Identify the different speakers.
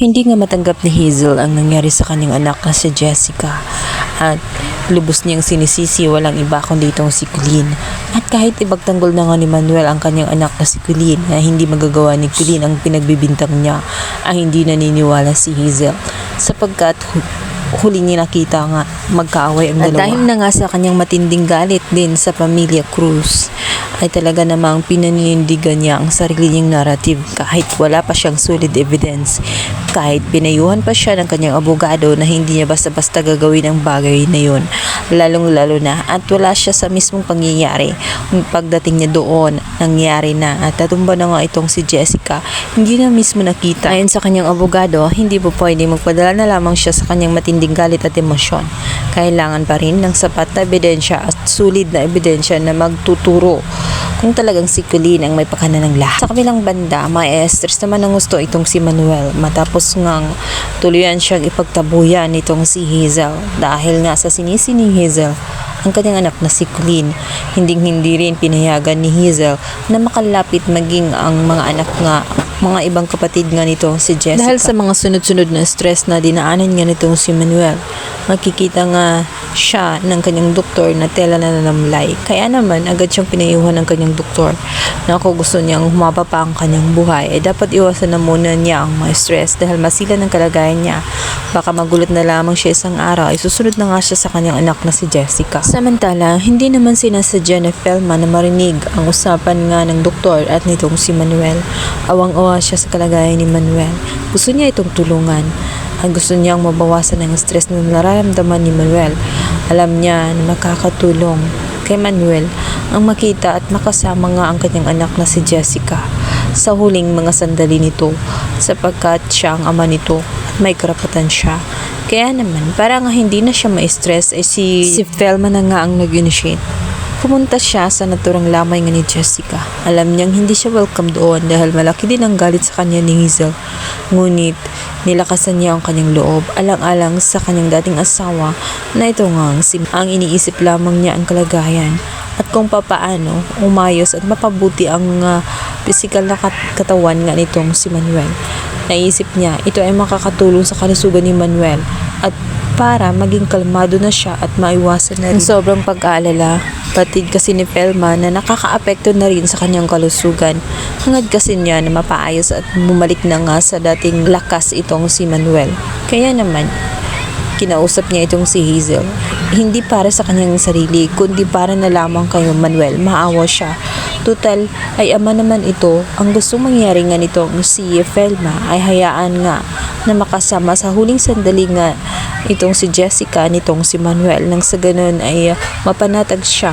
Speaker 1: Hindi nga matanggap ni Hazel ang nangyari sa kanyang anak na si Jessica at lubos niyang sinisisi walang iba kundi itong si Colleen. At kahit ibagtanggol na nga ni Manuel ang kanyang anak na si Colleen na hindi magagawa ni Colleen ang pinagbibintang niya ang hindi naniniwala si Hazel sapagkat hu- huli niya nakita nga magkaaway ang
Speaker 2: At
Speaker 1: dalawa.
Speaker 2: dahil
Speaker 1: na nga sa kanyang matinding galit din sa pamilya Cruz ay talaga namang pinanindigan niya ang sarili niyang narrative kahit wala pa siyang solid evidence. Kahit pinayuhan pa siya ng kanyang abogado na hindi niya basta-basta gagawin ang bagay na yun. Lalong-lalo na at wala siya sa mismong pangyayari. Pagdating niya doon, nangyari na at tatumba na nga itong si Jessica. Hindi na mismo nakita. Ayon sa kanyang abogado, hindi po pwede magpadala na lamang siya sa kanyang matinding galit at emosyon. Kailangan pa rin ng sapat na ebidensya at sulit na ebidensya na magtuturo kung talagang si Colleen ang may pakana ng lahat. Sa kabilang banda, may stress naman ng gusto itong si Manuel matapos ngang tuluyan siyang ipagtabuyan nitong si Hazel dahil nga sa sinisi ni Hazel ang kanyang anak na si Colleen. Hinding hindi rin pinayagan ni Hazel na makalapit maging ang mga anak nga mga ibang kapatid nga nitong si Jessica. Dahil sa mga sunod-sunod na stress na dinaanan nga nitong si Manuel, makikita nga siya ng kanyang doktor na tela na nanamlay. Kaya naman, agad siyang pinayuhan ng kanyang doktor na kung gusto niyang humaba pa ang kanyang buhay, eh dapat iwasan na muna niya ang mga stress dahil masila ng kalagayan niya. Baka magulat na lamang siya isang araw, ay susunod na nga siya sa kanyang anak na si Jessica. Samantala, hindi naman sinasadya ni Felma na marinig ang usapan nga ng doktor at nitong si Manuel. Awang-awa siya sa kalagayan ni Manuel. Gusto niya itong tulungan. Ang gusto niyang mabawasan ang stress na nararamdaman ni Manuel. Alam niya na makakatulong kay Manuel ang makita at makasama nga ang kanyang anak na si Jessica sa huling mga sandali nito sapagkat siya ang ama nito at may karapatan siya. Kaya naman, para nga hindi na siya ma-stress ay si, si Velma na nga ang nag-initiate. Pumunta siya sa naturang lamay nga ni Jessica. Alam niyang hindi siya welcome doon dahil malaki din ang galit sa kanya ni Hazel. Ngunit nilakasan niya ang kanyang loob alang-alang sa kanyang dating asawa na ito nga ang, sim- ang iniisip lamang niya ang kalagayan at kung papaano umayos at mapabuti ang uh, na kat- katawan nga nitong si Manuel. Naisip niya ito ay makakatulong sa kalusugan ni Manuel at para maging kalmado na siya at maiwasan na rin sobrang pag-aalala. Patid kasi ni Pelma na nakakaapekto na rin sa kanyang kalusugan. Hangad kasi niya na mapaayos at bumalik na nga sa dating lakas itong si Manuel. Kaya naman, kinausap niya itong si Hazel. Hindi para sa kanyang sarili, kundi para na lamang kay Manuel. Maawa siya. Total, ay ama naman ito. Ang gusto mangyari nga nitong si Felma ay hayaan nga na makasama sa huling sandali nga itong si Jessica nitong si Manuel nang sa ganun ay uh, mapanatag siya